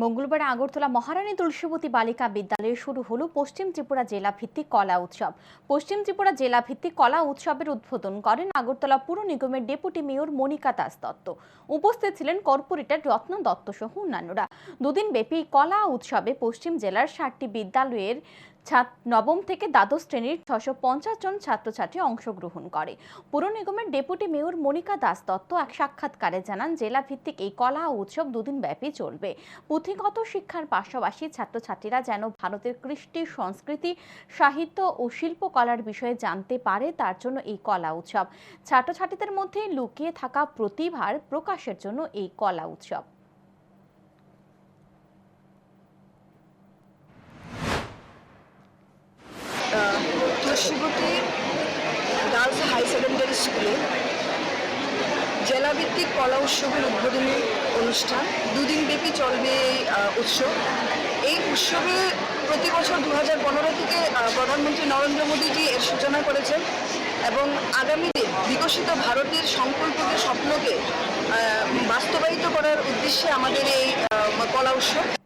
মঙ্গলবার আগরতলা মহারানী তুলসীবতী বালিকা বিদ্যালয়ে শুরু হলো পশ্চিম ত্রিপুরা জেলা ভিত্তিক কলা উৎসব। পশ্চিম ত্রিপুরা জেলা ভিত্তিক কলা উৎসবের উদ্বোধন করেন আগরতলা পুর নিগমের ডেপুটি মেয়র মনিকা দাস দত্ত। উপস্থিত ছিলেন কর্পোরেটর রত্ন দত্ত সহ অন্যান্যরা। দুদিন ব্যাপী কলা উৎসবে পশ্চিম জেলার ষাটটি বিদ্যালয়ের নবম থেকে দ্বাদশ শ্রেণির ছশো পঞ্চাশ জন ছাত্রছাত্রী অংশগ্রহণ করে। পুর নিগমের ডেপুটি মেয়র মনিকা দাস দত্ত এক সাক্ষাৎকারে জানান জেলা ভিত্তিক এই কলা উৎসব দুদিন ব্যাপী চলবে। পুঁথিগত শিক্ষার পাশাপাশি ছাত্রছাত্রীরা যেন ভারতের কৃষ্টি, সংস্কৃতি, সাহিত্য ও শিল্পকলার বিষয়ে জানতে পারে, তার জন্য এই কলা উৎসব। ছাত্রছাত্রীদের মধ্যে লুকিয়ে থাকা প্রতিভার প্রকাশের জন্য এই কলা উৎসব। তুলসীবতী গার্লস হাই সেকেন্ডারি স্কুলে জেলাভিত্তিক কলা উৎসবের উদ্বোধনী অনুষ্ঠান, দুদিন ব্যাপী চলবে এই উৎসব। এই উৎসবে প্রতি বছর দু হাজার পনেরো থেকে প্রধানমন্ত্রী নরেন্দ্র মোদীজি এর সূচনা করেছেন এবং আগামী দিন বিকশিত ভারতের সংকল্পকে, স্বপ্নকে বাস্তবায়িত করার উদ্দেশ্যে আমাদের এই কলা উৎসব।